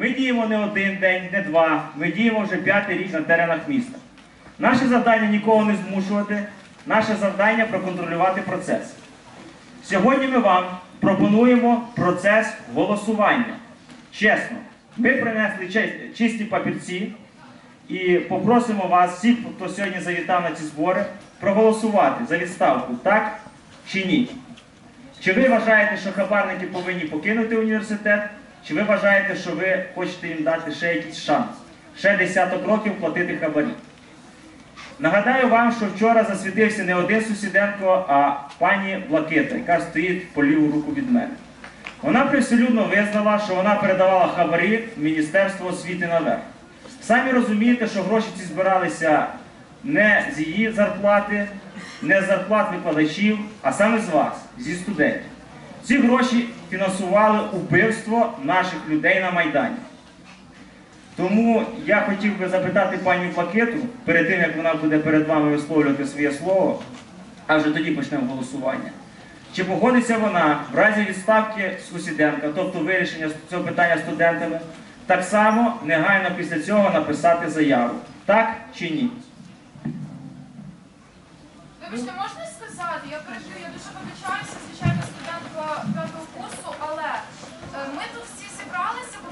Ми діємо не один день, не два. Ми діємо вже п'ятий рік на теренах міста. Наше завдання нікого не змушувати, наше завдання проконтролювати процес. Сьогодні ми вам пропонуємо процес голосування. Чесно, ми принесли чисті папірці і попросимо вас, всіх, хто сьогодні завітав на ці збори, проголосувати за відставку, так чи ні. Чи ви вважаєте, що хабарники повинні покинути університет, чи ви вважаєте, що ви хочете їм дати ще якийсь шанс, ще десяток років платити хабарі? Нагадаю вам, що вчора засвітився не один Сусіденко, а пані Блакита, яка стоїть по ліву руку від мене. Вона привселюдно визнала, що вона передавала хабарі в Міністерство освіти наверх. Самі розумієте, що гроші ці збиралися не з її зарплати, не з зарплат викладачів, а саме з вас, зі студентів. Ці гроші фінансували убивство наших людей на Майдані. Тому я хотів би запитати пані Пакету, перед тим як вона буде перед вами висловлювати своє слово, а вже тоді почнемо голосування. Чи погодиться вона в разі відставки Сусіденка, тобто вирішення цього питання студентами, так само негайно після цього написати заяву? Так чи ні? Вибачте, можна сказати? Я пережив, я дуже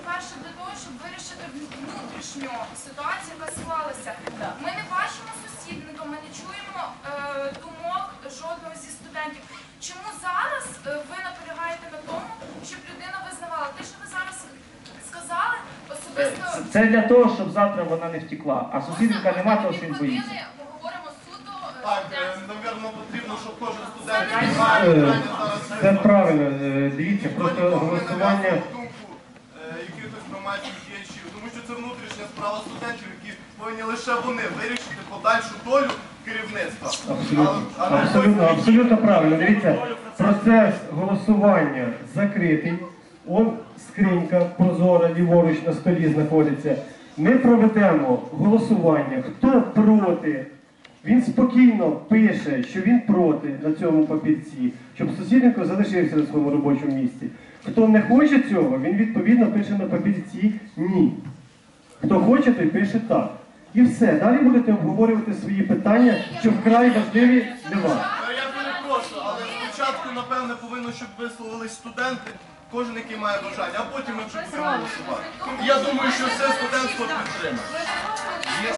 по-перше, для того, щоб вирішити внутрішню ситуацію, яка склалася. Ми не бачимо сусідника, ми не чуємо е, думок жодного зі студентів. Чому зараз е, ви наполягаєте на тому, щоб людина визнавала? Те, що ви зараз сказали, особисто Це- Це для того, щоб завтра вона не втекла. А сусідка нема того, що він боїться. Ми говоримо суду. е, Так, е, напевно, потрібно, щоб кожен студент Це має Е, зараз. Це правильно, е, дивіться, просто голосування. Громадських діячів, тому що це внутрішня справа студентів, які повинні лише вони вирішити подальшу долю керівництва. Абсолютно, А- а абсолютно, абсолютно правильно. Дивіться, процес голосування закритий. Он скринька прозора ліворуч на столі знаходиться. Ми проведемо голосування. Хто проти? Він спокійно пише, що він проти на цьому папірці, щоб сусідненко залишився на своєму робочому місці. Хто не хоче цього, він відповідно пише на папірці ні. Хто хоче, той пише так. І все. Далі будете обговорювати свої питання, що вкрай важливі для вас. Е, Я перепрошую, але спочатку, напевне, повинно, щоб висловились студенти, кожен, який має бажання, а потім ми голосувати. Я думаю, що все студентство підтримає.